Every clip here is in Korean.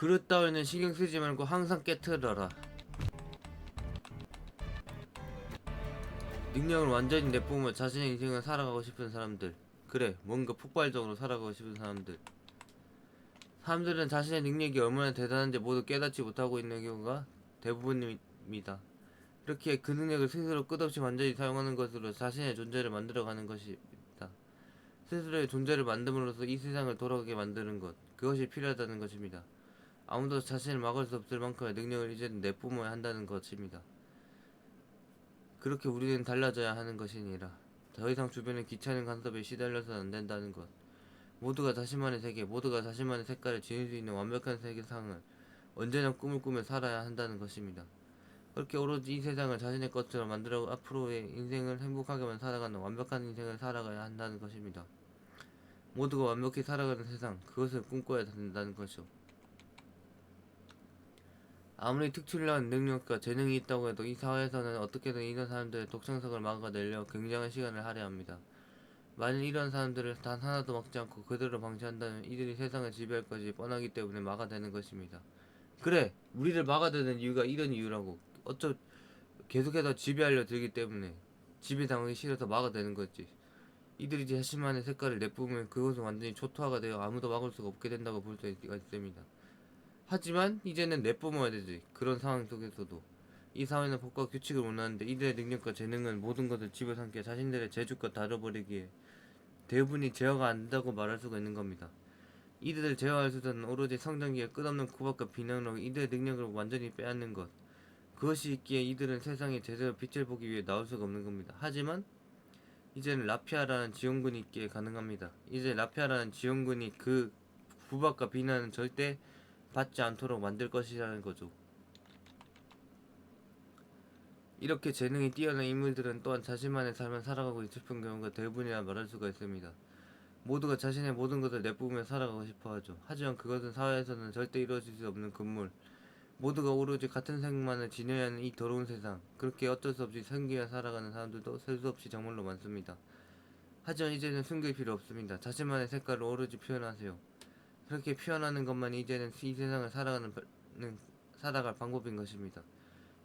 그릇 따위는 신경 쓰지 말고 항상 깨트려라. 능력을 완전히 내뿜으며 자신의 인생을 살아가고 싶은 사람들. 그래, 뭔가 폭발적으로 살아가고 싶은 사람들. 사람들은 자신의 능력이 얼마나 대단한지 모두 깨닫지 못하고 있는 경우가 대부분입니다. 이렇게 그 능력을 스스로 끝없이 완전히 사용하는 것으로 자신의 존재를 만들어가는 것입니다. 스스로의 존재를 만듦으로써 이 세상을 돌아가게 만드는 것, 그것이 필요하다는 것입니다. 아무도 자신을 막을 수 없을 만큼의 능력을 이제는 내뿜어야 한다는 것입니다. 그렇게 우리는 달라져야 하는 것이니라. 더 이상 주변의 귀찮은 간섭에 시달려서는 안 된다는 것. 모두가 자신만의 세계, 모두가 자신만의 색깔을 지닐 수 있는 완벽한 세계상을 언제나 꿈을 꾸며 살아야 한다는 것입니다. 그렇게 오로지 이 세상을 자신의 것처럼 만들어 앞으로의 인생을 행복하게만 살아가는 완벽한 인생을 살아가야 한다는 것입니다. 모두가 완벽히 살아가는 세상, 그것을 꿈꿔야 된다는 것이죠. 아무리 특출난 능력과 재능이 있다고 해도 이 사회에서는 어떻게든 이런 사람들의 독창성을 막아내려 굉장한 시간을 할애합니다. 만일 이런 사람들을 단 하나도 막지 않고 그대로 방치한다면 이들이 세상을 지배할 것이 뻔하기 때문에 막아내는 것입니다. 그래, 우리를 막아대는 이유가 이런 이유라고. 어쩌 계속해서 지배하려 들기 때문에 지배당하기 싫어서 막아대는 거지. 이들이 자신만의 색깔을 내뿜으면 그것은 완전히 초토화가 되어 아무도 막을 수가 없게 된다고 볼 수가 있습니다. 하지만 이제는 내뿜어야 되지. 그런 상황 속에서도 이 사회는 법과 규칙을 원하는데 이들의 능력과 재능은 모든 것을 집어삼켜 자신들의 재주껏 다뤄버리기에 대부분이 제어가 안 된다고 말할 수가 있는 겁니다. 이들을 제어할 수단은 오로지 성장기의 끝없는 구박과 비난으로 이들의 능력을 완전히 빼앗는 것. 그것이 있기에 이들은 세상에 제대로 빛을 보기 위해 나올 수가 없는 겁니다. 하지만 이제는 라피아라는 지원군이 있기에 가능합니다. 이제 라피아라는 지원군이 그 구박과 비난은 절대 받지 않도록 만들 것이라는 거죠. 이렇게 재능이 뛰어난 인물들은 또한 자신만의 삶을 살아가고 싶은 경우가 대부분이라 말할 수가 있습니다. 모두가 자신의 모든 것을 내뿜으며 살아가고 싶어 하죠. 하지만 그것은 사회에서는 절대 이루어질 수 없는 금물. 모두가 오로지 같은 생만을 지녀야 하는 이 더러운 세상. 그렇게 어쩔 수 없이 숨기며 살아가는 사람들도 셀 수 없이 정말로 많습니다. 하지만 이제는 숨길 필요 없습니다. 자신만의 색깔을 오로지 표현하세요. 그렇게 표현하는 것만이 이제는 이 세상을 살아가는 살아갈 방법인 것입니다.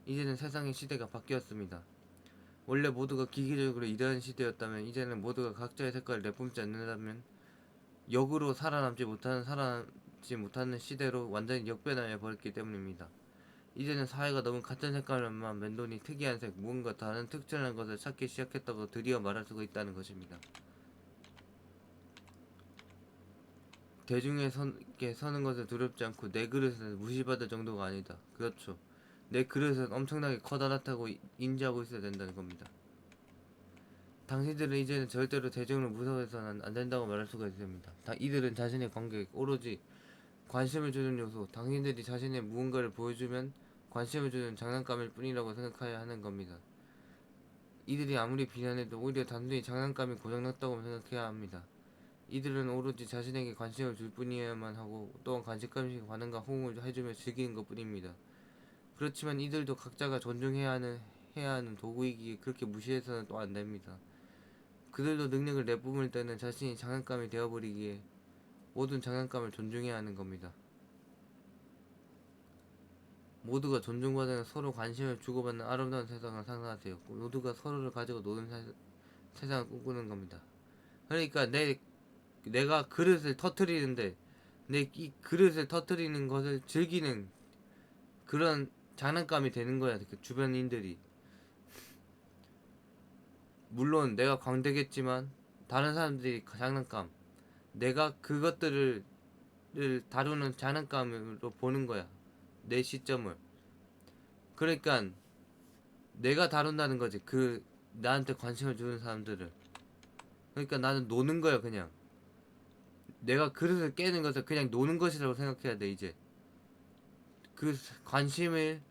이제는 세상의 시대가 바뀌었습니다. 원래 모두가 기계적으로 이러한 시대였다면 이제는 모두가 각자의 색깔을 내뿜지 않는다면 역으로 살아남지 못하는 살아남지 못하는 시대로 완전히 역변하여 버렸기 때문입니다. 이제는 사회가 너무 같은 색깔만 멘돈이 특이한 색, 무언가 다른 특별한 것을 찾기 시작했다고 드디어 말할 수가 있다는 것입니다. 대중의 선께 서는 것을 두렵지 않고 내 그릇을 무시받을 정도가 아니다. 그렇죠. 내 그릇은 엄청나게 커다랗다고 이- 인지하고 있어야 된다는 겁니다. 당신들은 이제는 절대로 대중을 무서워해서는 안 된다고 말할 수가 있습니다. 다 이들은 자신의 관객, 오로지 관심을 주는 요소, 당신들이 자신의 무언가를 보여주면 관심을 주는 장난감일 뿐이라고 생각해야 하는 겁니다. 이들이 아무리 비난해도 오히려 단순히 장난감이 고장났다고 생각해야 합니다. 이들은 오로지 자신에게 관심을 줄 뿐이어야만 하고 또한 관심감식 반응과 호응을 해주며 즐기는 것 뿐입니다. 그렇지만 이들도 각자가 존중해야 하는 해야 하는 도구이기에 그렇게 무시해서는 또 안 됩니다. 그들도 능력을 내뿜을 때는 자신이 장난감이 되어버리기에 모든 장난감을 존중해야 하는 겁니다. 모두가 존중받는 서로 관심을 주고받는 아름다운 세상을 상상하세요. 모두가 서로를 가지고 노는 세, 세상을 꿈꾸는 겁니다. 그러니까 내 내가 그릇을 터트리는데 내 이 그릇을 터트리는 것을 즐기는 그런 장난감이 되는 거야 그 주변인들이. 물론 내가 광대겠지만 다른 사람들이 그 장난감 내가 그것들을 를 다루는 장난감으로 보는 거야 내 시점을. 그러니까 내가 다룬다는 거지 그 나한테 관심을 주는 사람들을. 그러니까 나는 노는 거야 그냥 내가 그릇을 깨는 것을 그냥 노는 것이라고 생각해야 돼 이제. 그 관심을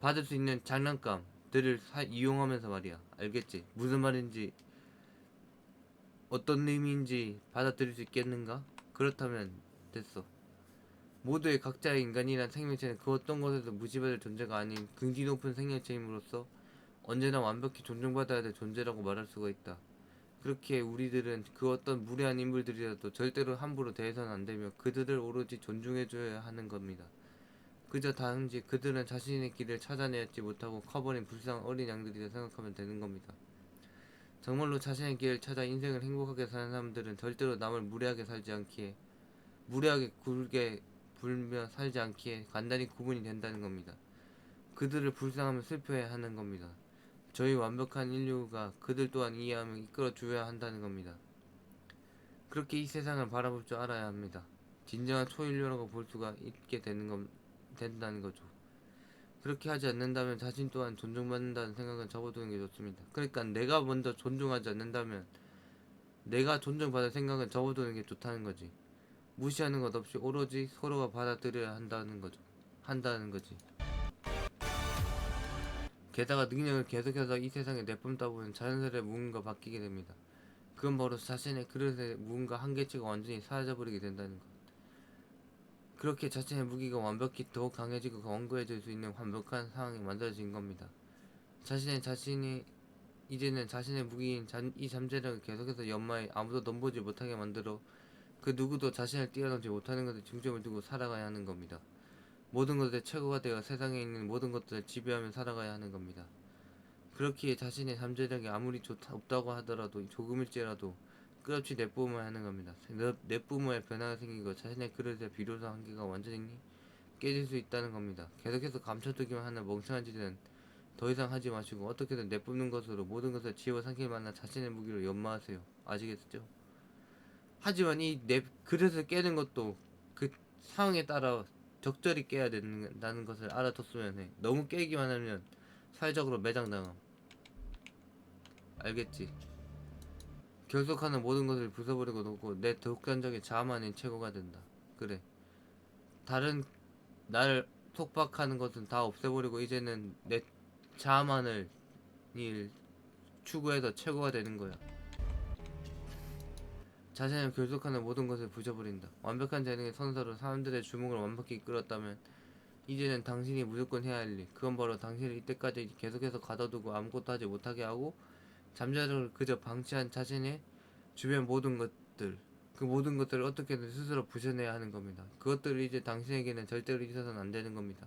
받을 수 있는 장난감들을 사- 이용하면서 말이야. 알겠지? 무슨 말인지 어떤 의미인지 받아들일 수 있겠는가? 그렇다면 됐어. 모두의 각자의 인간이란 생명체는 그 어떤 것에도 무시받을 존재가 아닌 긍지 높은 생명체임으로써 언제나 완벽히 존중받아야 될 존재라고 말할 수가 있다 그렇게 우리들은 그 어떤 무례한 인물들이라도 절대로 함부로 대해서는 안 되며 그들을 오로지 존중해줘야 하는 겁니다. 그저 단지 그들은 자신의 길을 찾아내지 못하고 커버린 불쌍한 어린 양들이라 생각하면 되는 겁니다. 정말로 자신의 길을 찾아 인생을 행복하게 사는 사람들은 절대로 남을 무례하게 살지 않기에 무례하게 굴게 불며 살지 않기에 간단히 구분이 된다는 겁니다. 그들을 불쌍하며 슬퍼해야 하는 겁니다. 저희 완벽한 인류가 그들 또한 이해하며 이끌어 줘야 한다는 겁니다. 그렇게 이 세상을 바라볼 줄 알아야 합니다. 진정한 초인류라고 볼 수가 있게 되는 건 된다는 거죠. 그렇게 하지 않는다면 자신 또한 존중받는다는 생각은 접어두는 게 좋습니다. 그러니까 내가 먼저 존중하지 않는다면 내가 존중받을 생각은 접어두는 게 좋다는 거지. 무시하는 것 없이 오로지 서로가 받아들여야 한다는 거죠. 한다는 거지. 게다가 능력을 계속해서 이 세상에 내뿜다 보면 자연스레 무언가 바뀌게 됩니다. 그건 바로 자신의 그릇에 무언가 한계치가 완전히 사라져버리게 된다는 것. 그렇게 자신의 무기가 완벽히 더 강해지고 견고해질 수 있는 완벽한 상황이 만들어진 겁니다. 자신의 자신이 이제는 자신의 무기인 잔, 이 잠재력을 계속해서 연마해 아무도 넘보지 못하게 만들어 그 누구도 자신을 뛰어넘지 못하는 것에 중점을 두고 살아가야 하는 겁니다. 모든 것의 최고가 되어 세상에 있는 모든 것들을 지배하며 살아가야 하는 겁니다. 그렇기에 자신의 잠재력이 아무리 좋다, 없다고 하더라도 조금일지라도 끝없이 내뿜어야 하는 겁니다. 내- 내뿜어야 변화가 생기고 자신의 그릇의 비로소 한계가 완전히 깨질 수 있다는 겁니다. 계속해서 감춰두기만 하는 멍청한 짓은 더 이상 하지 마시고 어떻게든 내뿜는 것으로 모든 것을 집어삼킬 만한 자신의 무기로 연마하세요. 아시겠죠? 하지만 이 내 그릇을 깨는 것도 그 상황에 따라 적절히 깨야 된다는 것을 알아뒀으면 해. 너무 깨기만 하면 사회적으로 매장당함. 알겠지? 결속하는 모든 것을 부숴버리고 놓고 내 독단적인 자만이 최고가 된다. 그래. 다른 나를 속박하는 것은 다 없애버리고 이제는 내 자만을 일 추구해서 최고가 되는 거야. 자신을 결속하는 모든 것을 부숴버린다. 완벽한 재능의 선서로 사람들의 주목을 완벽히 이끌었다면 이제는 당신이 무조건 해야 할 일. 그건 바로 당신을 이때까지 계속해서 가둬두고 아무것도 하지 못하게 하고 잠자리를 그저 방치한 자신의 주변 모든 것들 그 모든 것들을 어떻게든 스스로 부셔내야 하는 겁니다. 그것들을 이제 당신에게는 절대로 있어서는 안 되는 겁니다.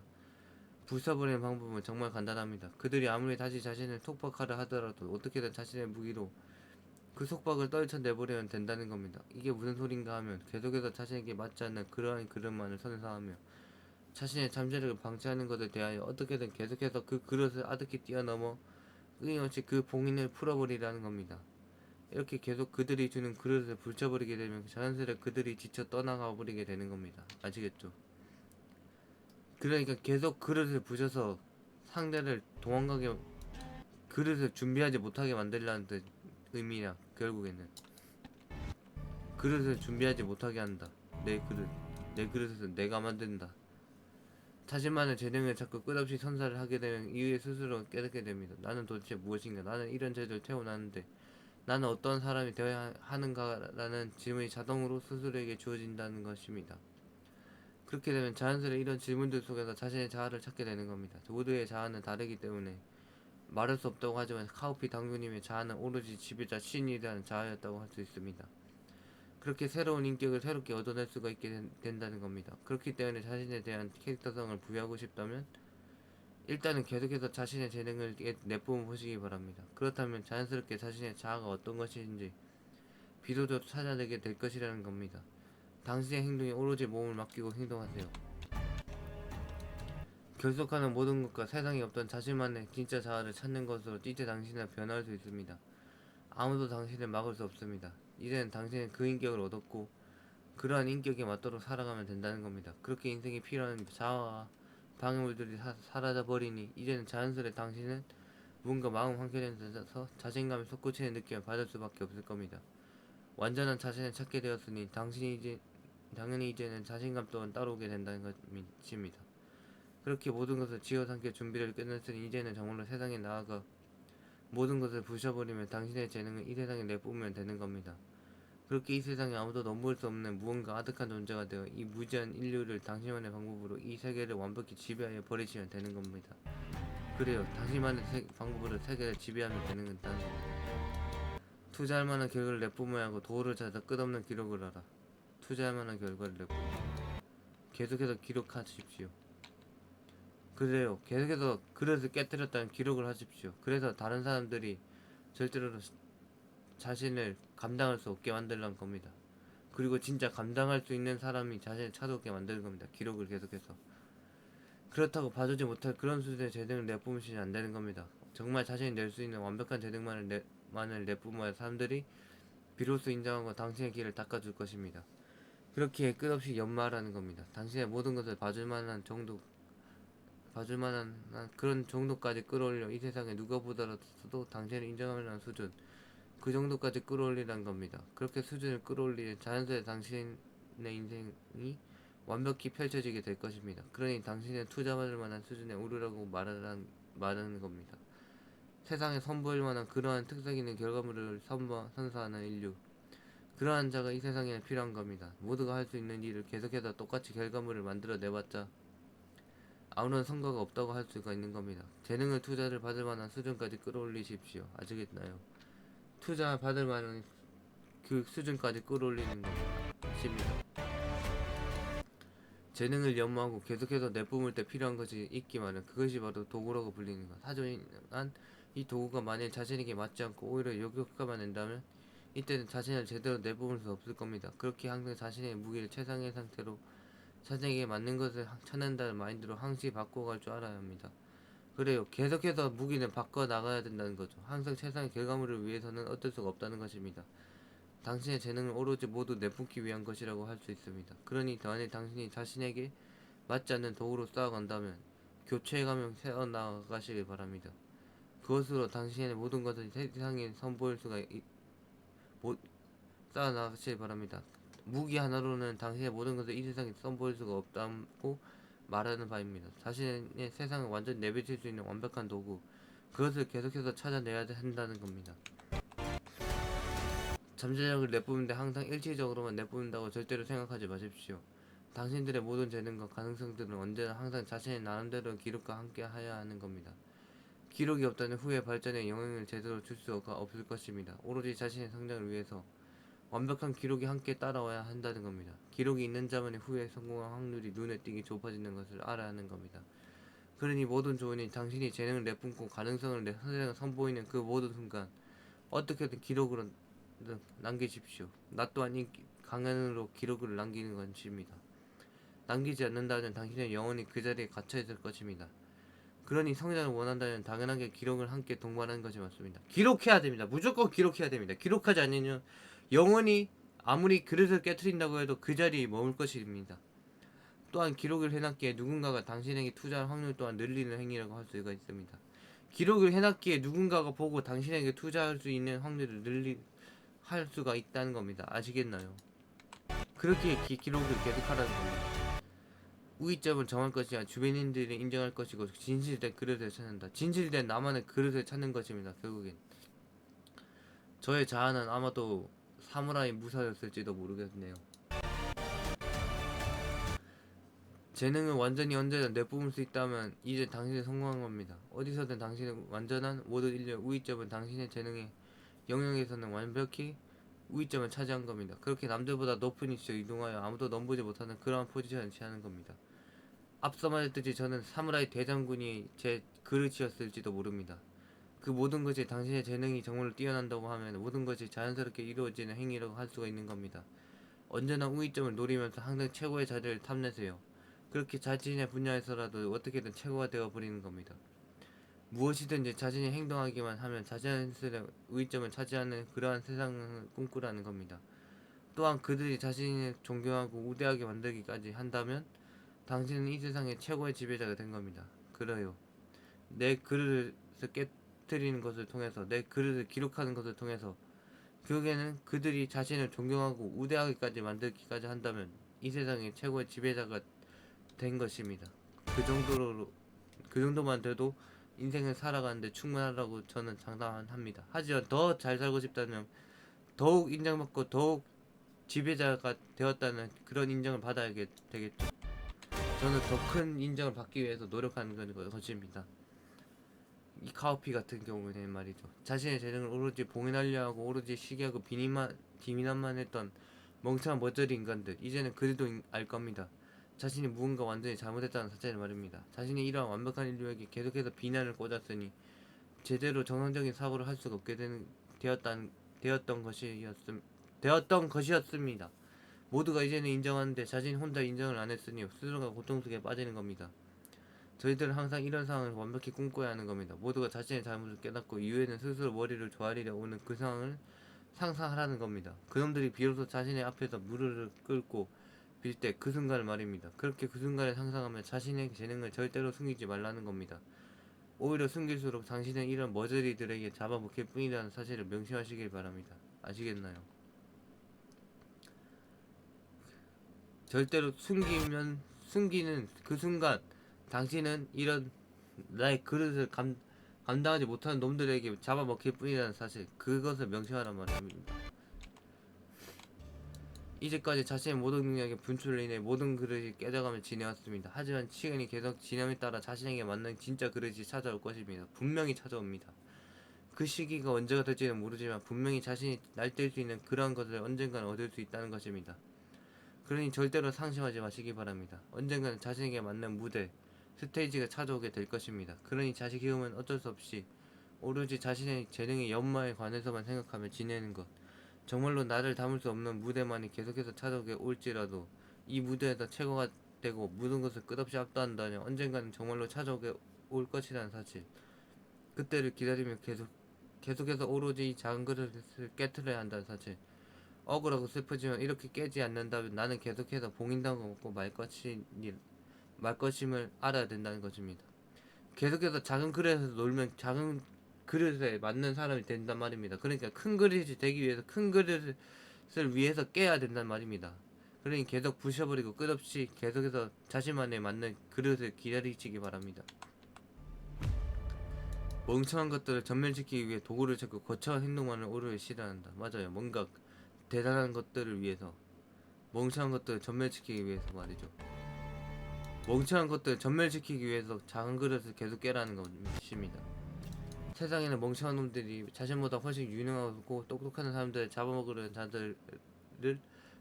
부숴버리는 방법은 정말 간단합니다. 그들이 아무리 다시 자신을 속박하려 하더라도 어떻게든 자신의 무기로 그 속박을 떨쳐 내버리면 된다는 겁니다. 이게 무슨 소린가 하면 계속해서 자신에게 맞지 않는 그러한 그릇만을 선사하며 자신의 잠재력을 방치하는 것에 대하여 어떻게든 계속해서 그 그릇을 아득히 뛰어넘어 끊임없이 그 봉인을 풀어버리라는 겁니다. 이렇게 계속 그들이 주는 그릇을 불쳐버리게 되면 자연스레 그들이 지쳐 떠나가 버리게 되는 겁니다. 아시겠죠? 그러니까 계속 그릇을 부셔서 상대를 도망가게 그릇을 준비하지 못하게 만들라는 뜻 의미야 결국에는. 그릇을 준비하지 못하게 한다. 내 그릇 내 그릇을 내가 만든다. 자신만의 재능을 자꾸 끝없이 선사를 하게 되면 이후에 스스로 깨닫게 됩니다. 나는 도대체 무엇인가? 나는 이런 죄를 태어났는데 나는 어떤 사람이 되어야 하는가라는 질문이 자동으로 스스로에게 주어진다는 것입니다. 그렇게 되면 자연스레 이런 질문들 속에서 자신의 자아를 찾게 되는 겁니다. 모두의 자아는 다르기 때문에 말할 수 없다고 하지만 카우피 당구님의 자아는 오로지 지배자 신에 대한 자아였다고 할 수 있습니다. 그렇게 새로운 인격을 새롭게 얻어낼 수가 있게 된, 된다는 겁니다. 그렇기 때문에 자신에 대한 캐릭터성을 부여하고 싶다면 일단은 계속해서 자신의 재능을 내- 내뿜어 보시기 바랍니다. 그렇다면 자연스럽게 자신의 자아가 어떤 것인지 비로소 찾아내게 될 것이라는 겁니다. 당신의 행동에 오로지 몸을 맡기고 행동하세요. 결속하는 모든 것과 세상에 없던 자신만의 진짜 자아를 찾는 것으로 이제 당신은 변화할 수 있습니다. 아무도 당신을 막을 수 없습니다. 이제는 당신은 그 인격을 얻었고 그러한 인격에 맞도록 살아가면 된다는 겁니다. 그렇게 인생에 필요한 자아와 방해물들이 사, 사라져 버리니 이제는 자연스레 당신은 뭔가 마음 한켠에 서 자신감이 솟구치는 느낌을 받을 수밖에 없을 겁니다. 완전한 자신을 찾게 되었으니 당신이 이제 당연히 이제는 자신감 또한 따라오게 된다는 것입니다. 그렇게 모든 것을 지어삼킬 준비를 끝냈으니 이제는 정말로 세상에 나아가 모든 것을 부셔버리면 당신의 재능을 이 세상에 내뿜으면 되는 겁니다. 그렇게 이 세상에 아무도 넘볼 수 없는 무언가 아득한 존재가 되어 이 무지한 인류를 당신만의 방법으로 이 세계를 완벽히 지배하여 버리시면 되는 겁니다. 그래요. 당신만의 세- 방법으로 세계를 지배하면 되는 건다는 겁니다. 투자할 만한 결과를 내뿜어야 하고 도구를 찾아 끝없는 기록을 하라. 투자할 만한 결과를 내뿜어. 계속해서 기록하십시오. 그래요. 계속해서 그릇을 깨뜨렸다는 기록을 하십시오. 그래서 다른 사람들이 절대로 자신을 감당할 수 없게 만들란 겁니다. 그리고 진짜 감당할 수 있는 사람이 자신을 찾아오게 만드는 겁니다. 기록을 계속해서. 그렇다고 봐주지 못할 그런 수준의 재능을 내뿜으시면 안 되는 겁니다. 정말 자신이 낼 수 있는 완벽한 재능만을 내, 만을 내뿜어야 사람들이 비로소 인정하고 당신의 길을 닦아줄 것입니다. 그렇게 끝없이 연마하라는 겁니다. 당신의 모든 것을 봐줄 만한 정도, 봐줄 만한 한 그런 정도까지 끌어올려 이 세상에 누가 보더라도 당신을 인정할 만한 수준, 그 정도까지 끌어올리라는 겁니다. 그렇게 수준을 끌어올리는 자연스레 당신의 인생이 완벽히 펼쳐지게 될 것입니다. 그러니 당신은 투자받을 만한 수준에 오르라고 말하는, 말하는 겁니다. 세상에 선보일 만한 그러한 특색 있는 결과물을 선보, 선사하는 인류. 그러한 자가 이 세상에 필요한 겁니다. 모두가 할 수 있는 일을 계속해서 똑같이 결과물을 만들어 내봤자 아무런 성과가 없다고 할 수가 있는 겁니다. 재능을 투자를 받을 만한 수준까지 끌어올리십시오. 아시겠나요? 투자 받을 만한 그 수준까지 끌어올리는 것입니다. 재능을 연마하고 계속해서 내뿜을 때 필요한 것이 있기만은 그것이 바로 도구라고 불리는 것. 하지만 이 도구가 만일 자신에게 맞지 않고 오히려 역효과만 낸다면 이때는 자신을 제대로 내뿜을 수 없을 겁니다. 그렇게 항상 자신의 무기를 최상의 상태로 자신에게 맞는 것을 찾는다는 마인드로 항시 바꿔갈 줄 알아야 합니다. 그래요. 계속해서 무기는 바꿔 나가야 된다는 거죠. 항상 최상의 결과물을 위해서는 어쩔 수가 없다는 것입니다. 당신의 재능을 오로지 모두 내뿜기 위한 것이라고 할 수 있습니다. 그러니 만일 당신이 자신에게 맞지 않는 도구로 쌓아간다면 교체해가며 세워나가시길 바랍니다. 그것으로 당신의 모든 것을 세상에 선보일 수가 있, 못 쌓아나가시길 바랍니다. 무기 하나로는 당신의 모든 것을 이 세상에 선보일 수가 없다고 말하는 바입니다. 자신의 세상을 완전히 내비칠 수 있는 완벽한 도구, 그것을 계속해서 찾아내야 한다는 겁니다. 잠재력을 내뿜는데 항상 일시적으로만 내뿜는다고 절대로 생각하지 마십시오. 당신들의 모든 재능과 가능성들은 언제나 항상 자신의 나름대로 기록과 함께 해야 하는 겁니다. 기록이 없다는 후의 발전에 영향을 제대로 줄 수가 없을 것입니다. 오로지 자신의 성장을 위해서 완벽한 기록이 함께 따라와야 한다는 겁니다. 기록이 있는 자만이 후에 성공할 확률이 눈에 띄게 좁아지는 것을 알아야 하는 겁니다. 그러니 모든 조언이 당신이 재능을 내뿜고 가능성을 내 선보이는 그 모든 순간 어떻게든 기록으로 남기십시오. 나 또한 이 강연으로 기록을 남기는 것입니다. 남기지 않는다면 당신은 영원히 그 자리에 갇혀 있을 것입니다. 그러니 성장을 원한다면 당연하게 기록을 함께 동반하는 것이 맞습니다. 기록해야 됩니다. 무조건 기록해야 됩니다. 기록하지 않으면 영원히 아무리 그릇을 깨뜨린다고 해도 그 자리에 머물 것입니다. 또한 기록을 해놨기에 누군가가 당신에게 투자할 확률 또한 늘리는 행위라고 할 수가 있습니다. 기록을 해놨기에 누군가가 보고 당신에게 투자할 수 있는 확률을 늘리 할 수가 있다는 겁니다. 아시겠나요? 그렇게 기, 기록을 계속하라는 겁니다. 우위점을 정할 것이 아니라 주변인들이 인정할 것이고 진실된 그릇을 찾는다. 진실된 나만의 그릇을 찾는 것입니다. 결국엔 저의 자아는 아마도 사무라이 무사였을지도 모르겠네요. 재능을 완전히 언제나 내뿜을 수 있다면 이제 당신이 성공한 겁니다. 어디서든 당신의 완전한 모든 인류 우위점은 당신의 재능의 영역에서는 완벽히 우위점을 차지한 겁니다. 그렇게 남들보다 높은 위치에 이동하여 아무도 넘보지 못하는 그러한 포지션을 취하는 겁니다. 앞서 말했듯이 저는 사무라이 대장군이 제 그릇이었을지도 모릅니다. 그 모든 것이 당신의 재능이 정말로 뛰어난다고 하면 모든 것이 자연스럽게 이루어지는 행위라고 할 수가 있는 겁니다. 언제나 우위점을 노리면서 항상 최고의 자리를 탐내세요. 그렇게 자신의 분야에서라도 어떻게든 최고가 되어버리는 겁니다. 무엇이든지 자신이 행동하기만 하면 자신의 우위점을 차지하는 그러한 세상을 꿈꾸라는 겁니다. 또한 그들이 자신을 존경하고 우대하게 만들기까지 한다면 당신은 이 세상의 최고의 지배자가 된 겁니다. 그래요. 내 그릇을 깨 뜨리는 것을 통해서 내 그릇을 기록하는 것을 통해서 결국에는 그들이 자신을 존경하고 우대하기까지 만들기까지 한다면 이 세상의 최고의 지배자가 된 것입니다. 그 정도로 그 정도만 돼도 인생을 살아가는데 충분하다고 저는 장담합니다. 하지만 더 잘 살고 싶다면 더욱 인정받고 더욱 지배자가 되었다는 그런 인정을 받아야 되겠죠. 저는 더 큰 인정을 받기 위해서 노력하는 건 것입니다. 이 카오피 같은 경우는 말이죠. 자신의 재능을 오로지 봉인하려 하고 오로지 시기하고 비난만 비난만 했던 멍청한 머저리 인간들 이제는 그래도 인- 알 겁니다. 자신이 무언가 완전히 잘못했다는 사실을 말입니다. 자신이 이러한 완벽한 인류에게 계속해서 비난을 꽂았으니 제대로 정상적인 사고를 할 수가 없게 된, 되었단, 되었던 것이었음 되었던 것이었습니다. 모두가 이제는 인정하는데 자신이 혼자 인정을 안 했으니 스스로가 고통 속에 빠지는 겁니다. 저희들은 항상 이런 상황을 완벽히 꿈꿔야 하는 겁니다. 모두가 자신의 잘못을 깨닫고 이후에는 스스로 머리를 조아리려 오는 그 상황을 상상하라는 겁니다. 그놈들이 비로소 자신의 앞에서 무릎을 꿇고 빌 때 그 순간을 말입니다. 그렇게 그 순간을 상상하면 자신의 재능을 절대로 숨기지 말라는 겁니다. 오히려 숨길수록 당신은 이런 머저리들에게 잡아먹힐 뿐이라는 사실을 명심하시길 바랍니다. 아시겠나요? 절대로 숨기면 숨기는 그 순간 당신은 이런 나의 그릇을 감, 감당하지 못하는 놈들에게 잡아먹힐 뿐이라는 사실 그것을 명심하란 말입니다. 이제까지 자신의 모든 능력의 분출로 인해 모든 그릇이 깨져가며 지내왔습니다. 하지만 시간이 계속 지남에 따라 자신에게 맞는 진짜 그릇이 찾아올 것입니다. 분명히 찾아옵니다. 그 시기가 언제가 될지는 모르지만 분명히 자신이 날뛸 수 있는 그러한 것을 언젠가는 얻을 수 있다는 것입니다. 그러니 절대로 상심하지 마시기 바랍니다. 언젠가는 자신에게 맞는 무대, 스테이지가 찾아오게 될 것입니다. 그러니 자식 키움은 어쩔 수 없이 오로지 자신의 재능의 연마에 관해서만 생각하며 지내는 것. 정말로 나를 담을 수 없는 무대만이 계속해서 찾아오게 올지라도 이 무대에서 최고가 되고 모든 것을 끝없이 압도한다면 언젠가는 정말로 찾아오게 올 것이라는 사실. 그때를 기다리며 계속 계속해서 오로지 이 작은 그릇을 깨트려야 한다는 사실. 억울하고 슬프지만 이렇게 깨지 않는다면 나는 계속해서 봉인당하고 말 것이 말 것임을 알아야 된다는 것입니다. 계속해서 작은 그릇에서 놀면 작은 그릇에 맞는 사람이 된단 말입니다. 그러니까 큰 그릇이 되기 위해서 큰 그릇을 위해서 깨야 된단 말입니다. 그러니 계속 부셔버리고 끝없이 계속해서 자신만에 맞는 그릇을 기다리시기 바랍니다. 멍청한 것들을 전멸시키기 위해 도구를 찾고 거창한 행동만을 오르게 싫어한다. 맞아요. 뭔가 대단한 것들을 위해서 멍청한 것들을 전멸시키기 위해서 말이죠. 멍청한 것들을 전멸시키기 위해서 작은 그릇을 계속 깨라는 것입니다. 세상에는 멍청한 놈들이 자신보다 훨씬 유능하고 똑똑한 사람들을 잡아먹으려는 자들을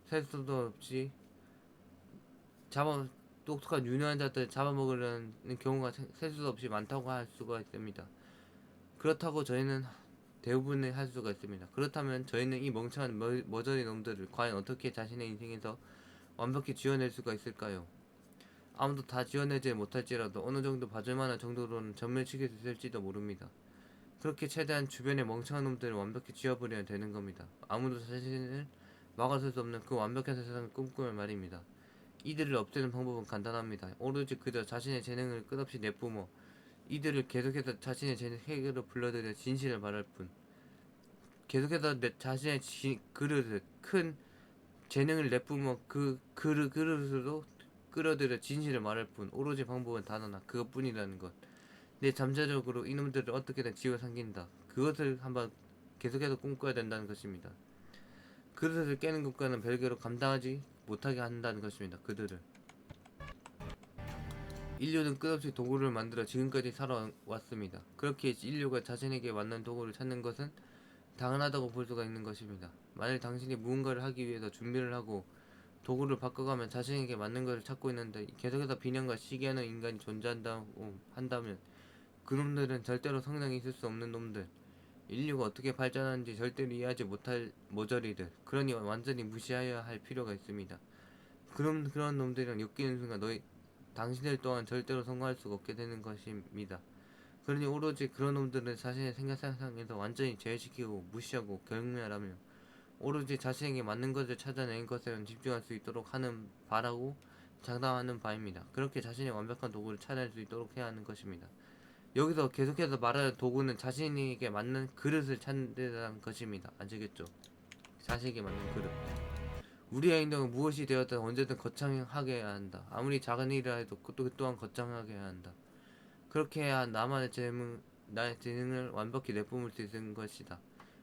셀 수도 없이 잡아 똑똑한 유능한 자들을 잡아먹으려는 경우가 셀 수도 없이 많다고 할 수가 있습니다. 그렇다고 저희는 대부분을 할 수가 있습니다. 그렇다면 저희는 이 멍청한 머, 머저리 놈들을 과연 어떻게 자신의 인생에서 완벽히 지어낼 수가 있을까요? 아무도 다 지어내지 못할지라도 어느 정도 봐줄 만한 정도로는 수 있을지도 모릅니다. 그렇게 최대한 주변의 멍청한 놈들을 완벽히 지어버려야 되는 겁니다. 아무도 자신을 막아설 수 없는 그 완벽한 세상을 꿈꾸면 말입니다. 이들을 없애는 방법은 간단합니다. 오로지 그저 자신의 재능을 끝없이 내뿜어 이들을 계속해서 자신의 재능 해결로 불러들여 진실을 말할 뿐. 계속해서 내 자신의 지, 그릇을 큰 재능을 내뿜어 그 그릇 그릇으로 끌어들여 진실을 말할 뿐. 오로지 방법은 단 하나 그것뿐이라는 것. 내 잠재적으로 이놈들을 어떻게든 지워 삼긴다. 그것을 한번 계속해서 꿈꿔야 된다는 것입니다. 그릇을 깨는 것과는 별개로 감당하지 못하게 한다는 것입니다. 그들을. 인류는 끝없이 도구를 만들어 지금까지 살아왔습니다. 그렇게 인류가 자신에게 맞는 도구를 찾는 것은 당연하다고 볼 수가 있는 것입니다. 만일 당신이 무언가를 하기 위해서 준비를 하고 도구를 바꿔가면 자신에게 맞는 것을 찾고 있는데 계속해서 비난과 시기하는 인간이 존재한다고 한다면 그놈들은 절대로 성장이 있을 수 없는 놈들 인류가 어떻게 발전하는지 절대로 이해하지 못할 모저리들 그러니 완전히 무시하여야 할 필요가 있습니다. 그런 그런 놈들이랑 엮이는 순간 너희 당신들 또한 절대로 성공할 수가 없게 되는 것입니다. 그러니 오로지 그런 놈들은 자신의 생각 상상에서 완전히 제외시키고 무시하고 경멸하며 오로지 자신에게 맞는 것을 찾아내는 것에만 집중할 수 있도록 하는 바라고 장담하는 바입니다. 그렇게 자신의 완벽한 도구를 찾아낼 수 있도록 해야 하는 것입니다. 여기서 계속해서 말하는 도구는 자신에게 맞는 그릇을 찾는 것입니다. 아시겠죠? 자신에게 맞는 그릇. 우리의 행동은 무엇이 되었든 언제든 거창하게 해야 한다. 아무리 작은 일이라 해도 그 또- 그 또한 거창하게 해야 한다. 그렇게 해야 나만의 재능, 나의 재능을 완벽히 내뿜을 수 있는 것이다.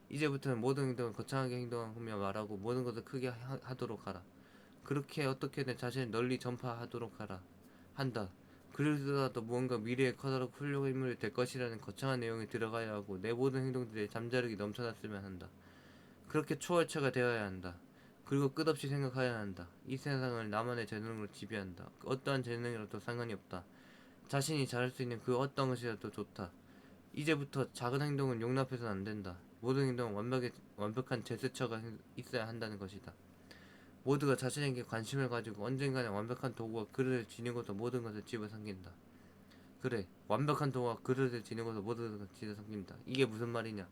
이제부터는 모든 행동을 거창하게 행동하며 말하고 모든 것을 크게 하, 하도록 하라. 그렇게 어떻게든 자신을 널리 전파하도록 하라. 한다. 그러더라도 무언가 미래의 커다랗고 훌륭한 인물이 될 것이라는 거창한 내용이 들어가야 하고 내 모든 행동들에 잠자력이 넘쳐났으면 한다. 그렇게 초월체가 되어야 한다. 그리고 끝없이 생각해야 한다. 이 세상을 나만의 재능으로 지배한다. 어떠한 재능이라도 상관이 없다. 자신이 잘할 수 있는 그 어떤 것이라도 좋다. 이제부터 작은 행동은 용납해서는 안 된다. 모든 행동은 완벽해, 완벽한 제스처가 있어야 한다는 것이다. 모두가 자신에게 관심을 가지고 언젠가는 완벽한 도구와 그릇을 지니고서 모든 것을 집어삼킨다. 그래, 완벽한 도구와 그릇을 지니고서 모든 것을 집어삼킨다. 이게 무슨 말이냐?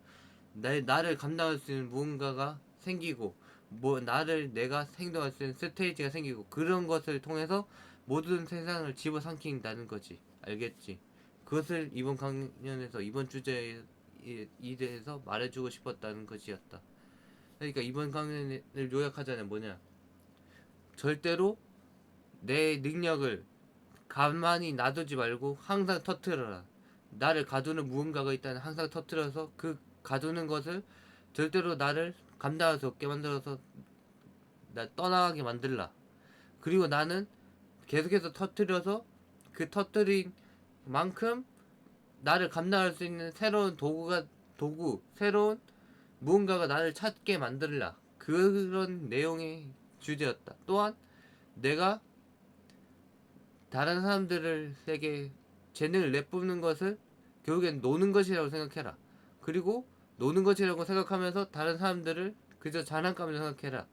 나, 나를 감당할 수 있는 무언가가 생기고, 뭐 나를 내가 행동할 수 있는 스테이지가 생기고 그런 것을 통해서 모든 세상을 집어삼킨다는 거지. 알겠지? 그것을 이번 강연에서 이번 주제에 이 대해서 말해주고 싶었다는 것이었다. 그러니까 이번 강연을 요약하자면 뭐냐? 절대로 내 능력을 가만히 놔두지 말고 항상 터트려라. 나를 가두는 무언가가 있다면 항상 터트려서 그 가두는 것을 절대로 나를 감당할 수 없게 만들어서 나 떠나가게 만들라. 그리고 나는 계속해서 터트려서 그 터트린 만큼 나를 감당할 수 있는 새로운 도구가 도구 새로운 무언가가 나를 찾게 만들라. 그런 내용의 주제였다. 또한 내가 다른 사람들에게 재능을 내뿜는 것을 결국엔 노는 것이라고 생각해라. 그리고 노는 것이라고 생각하면서 다른 사람들을 그저 장난감으로 생각해라.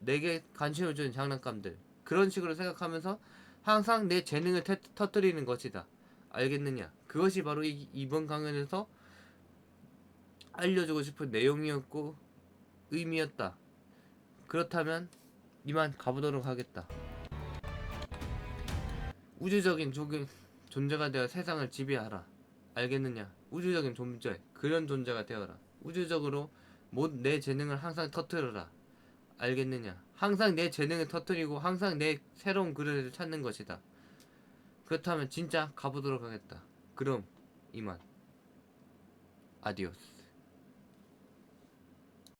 내게 관심을 주는 장난감들. 그런 식으로 생각하면서 항상 내 재능을 태, 터뜨리는 것이다. 알겠느냐? 그것이 바로 이, 이번 강연에서 알려주고 싶은 내용이었고 의미였다. 그렇다면 이만 가보도록 하겠다. 우주적인 조금 존재가 되어 세상을 지배하라. 알겠느냐? 우주적인 존재, 그런 존재가 되어라. 우주적으로 못 내 재능을 항상 터뜨려라. 알겠느냐? 항상 내 재능을 터뜨리고 항상 내 새로운 그릇을 찾는 것이다. 그렇다면 진짜 가보도록 하겠다. 그럼 이만. 아디오스.